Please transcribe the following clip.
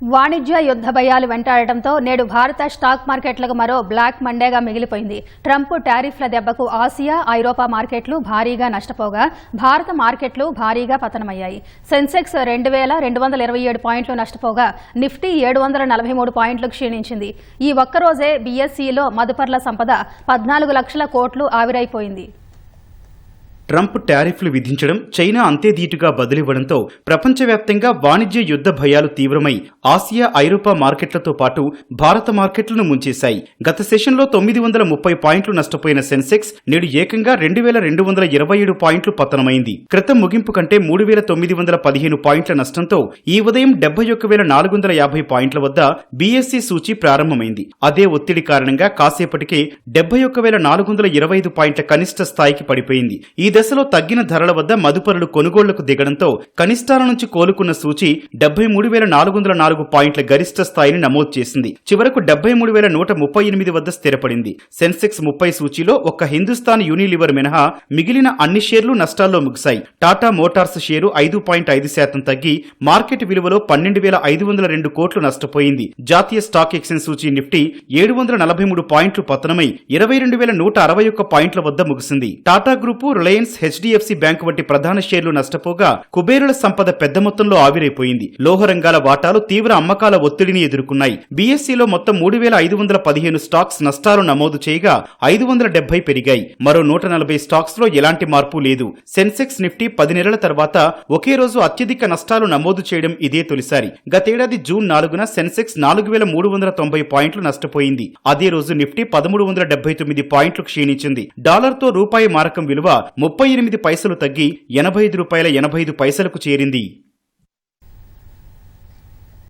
వాణిజ్య యుద్ధ భయాలు వెంటాడటంతో నేడు భారత స్టాక్ మార్కెట్లకు మరో బ్లాక్ మండేగా మిగిలిపోయింది. ట్రంప్ టారిఫ్ల దెబ్బకు ఆసియా ఐరోపా మార్కెట్లు భారీగా నష్టపోగా భారత మార్కెట్లు భారీగా పతనమయ్యాయి. సెన్సెక్స్ రెండు వేల రెండు వందల ఇరవై ఏడు పాయింట్లు నష్టపోగా నిఫ్టీ ఏడు వందల నలభై మూడు పాయింట్లు క్షీణించింది. ఈ ఒక్కరోజే బీఎస్సీలో మదుపర్ల సంపద పద్నాలుగు లక్షల కోట్లు ఆవిరైపోయింది. ట్రంప్ టారిఫ్లు విధించడం చైనా అంతే ధీటుగా బదులివ్వడంతో ప్రపంచవ్యాప్తంగా వాణిజ్య యుద్ధ భయాలు తీవ్రమై ఆసియా ఐరోపా మార్కెట్లతో పాటు భారత మార్కెట్లను ముంచేశాయి. గత సెషన్లో తొమ్మిది వందల ముప్పై పాయింట్లు నష్టపోయిన సెన్సెక్స్ నేడు ఏకంగా రెండు వేల రెండు వందల ఇరవై ఏడు పాయింట్లు పతనమైంది. క్రితం ముగింపు కంటే మూడు వేల తొమ్మిది వందల పదిహేను పాయింట్ల నష్టంతో ఈ ఉదయం డెబ్బై ఒక్క వేల నాలుగు వందల యాభై పాయింట్ల వద్ద బీఎస్సీ సూచి ప్రారంభమైంది. అదే ఒత్తిడి కారణంగా కాసేపటికే డెబ్బై ఒక్క వేల నాలుగు వందల ఇరవై ఐదు పాయింట్ల కనిష్ట స్థాయికి పడిపోయింది. ఈ దశలో తగ్గిన ధరల వద్ద మదుపరులు కొనుగోళ్ళకు దిగడంతో కనిష్టాల నుంచి కోలుకున్న సూచి డెబ్బై మూడు వేల నాలుగు వందల నాలుగు పాయింట్ల గరిష్ట స్థాయిని నమోదు చేసింది. చివరకు డెబ్బై మూడు వేల నూట ముప్పై ఎనిమిది వద్ద స్థిరపడింది. సెన్సెక్స్ ముప్పై సూచీలో ఒక్క హిందుస్థాన్ యూనిలివర్ మినహా మిగిలిన అన్ని షేర్లు నష్టాల్లో ముగిశాయి. టాటా మోటార్స్ షేరు ఐదు పాయింట్ ఐదు శాతం తగ్గి మార్కెట్ విలువలో పన్నెండు వేల ఐదు వందల రెండు కోట్లు నష్టపోయింది. జాతీయ స్టాక్ ఎక్స్చేంజ్ సూచీ నిఫ్టీ ఏడు వందల నలభై మూడు పాయింట్లు పతనమై ఇరవై రెండు వేల నూట అరవై ఒక్క పాయింట్ల వద్ద ముగిసింది. Tata group Reliance HDFC bank వంటి ప్రధాన షేర్లు నష్టపోగా కుబేరుల సంపద పెద్ద మొత్తంలో ఆవిరైపోయింది. లోహ రంగాల వాటాలు తీవ్ర అమ్మకాల ఒత్తిడిని ఎదుర్కొన్నాయి. బీఎస్సీలో మొత్తం మూడు వేల ఐదు వందల పదిహేను స్టాక్స్ నష్టాలు నమోదు చేయగా ఐదు వందల డెబ్బై పెరిగాయి. మరో నూట నలభై స్టాక్స్లో ఎలాంటి మార్పు లేదు. సెన్సెక్స్ నిఫ్టీ పది నెలల తర్వాత ఒకే రోజు అత్యధిక నష్టాలు నమోదు చేయడం ఇదే తొలిసారి. గతేడాది జూన్ నాలుగున సెన్సెక్స్ నాలుగు వేల మూడు వందల తొంభై పాయింట్లు నష్టపోయింది. అదే రోజు నిఫ్టీ పదమూడు వందల డెబ్బై తొమ్మిది పాయింట్లు క్షీణించింది. డాలర్తో రూపాయి మారకం విలువ ముప్పై ఎనిమిది పైసలు తగ్గి ఎనభై ఐదు రూపాయల ఎనభై ఐదు పైసలకు చేరింది.